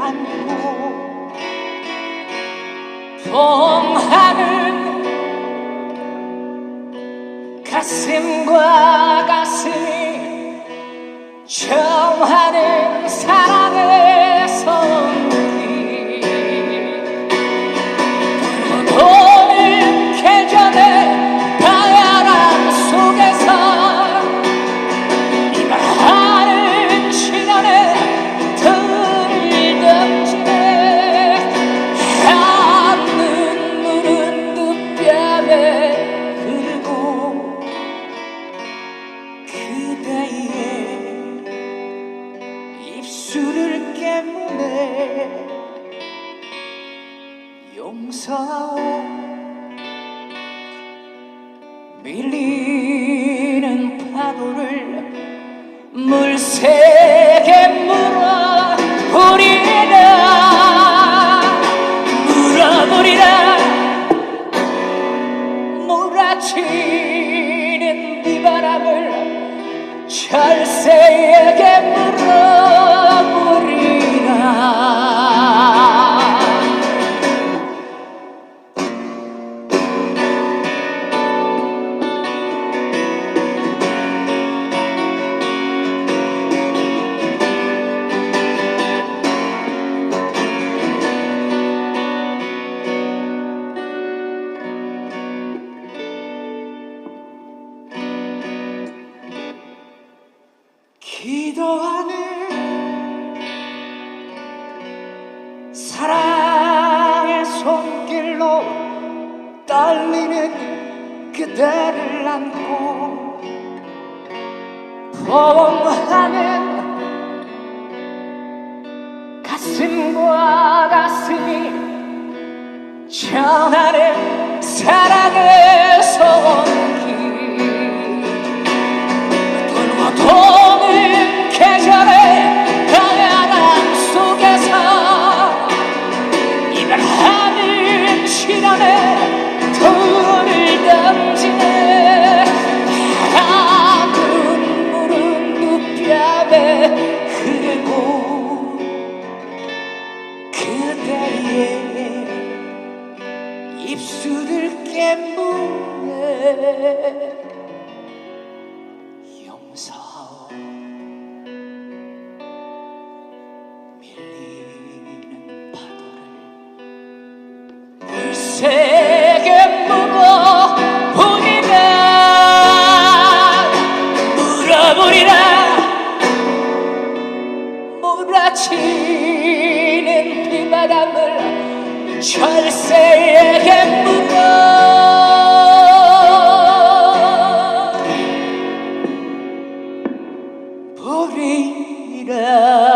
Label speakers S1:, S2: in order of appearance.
S1: 안고 봉하는 가슴과 가슴이 정 흐르고 그대의 입술을 깨무네 용서하오. 밀리는 파도를 물새게 물어 기도하는 사랑의 손길로 떨리는 그대를 안고 포옹하는 가슴과 가슴이 전하는 용서하오. 밀리는 파도를 물새게 물어 우리가 물어버리라. 몰아치는 비바람을 철새에게 버리라